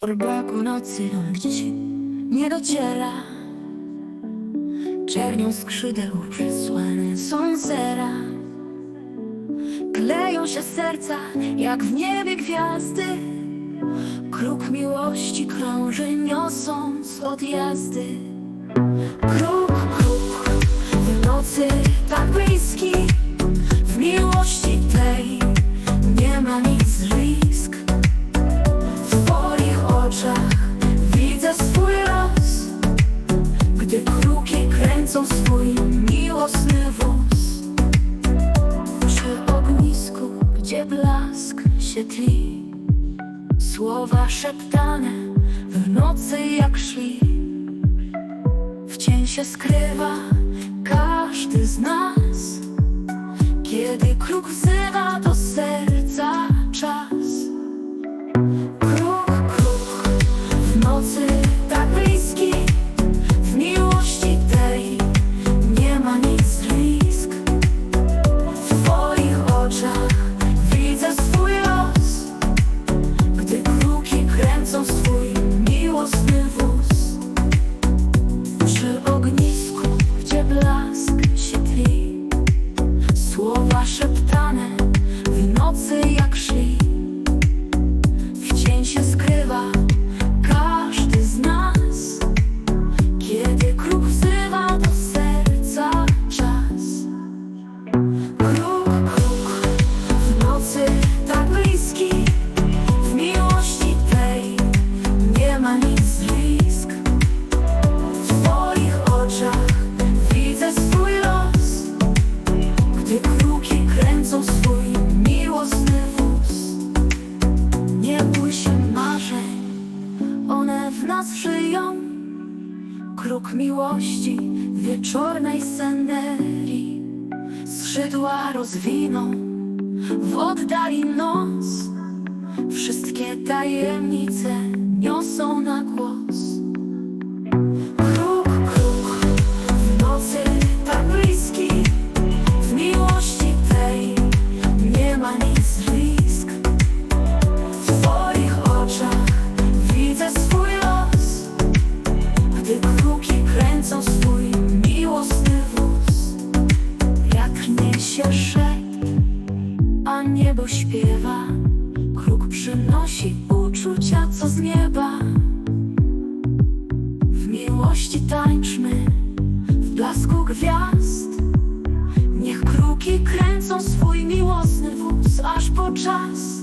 Orbaku nocy gdzieś nie dociera. Czernią skrzydeł przysłane są zera Kleją się serca jak w niebie gwiazdy. Kruk miłości krąży niosąc odjazdy kręcą swój miłosny wóz. Przy ognisku, gdzie blask się tli Słowa szeptane w nocy jak szli. W cień się skrywa każdy z nas. Kiedy kruk wzywa do serca nas żyją. Kruk miłości wieczornej scenerii. Skrzydła rozwiną w oddali noc Wszystkie tajemnice przynosi uczucia, co z nieba? W miłości tańczmy, w blasku gwiazd. Niech kruki kręcą swój miłosny wóz aż po czas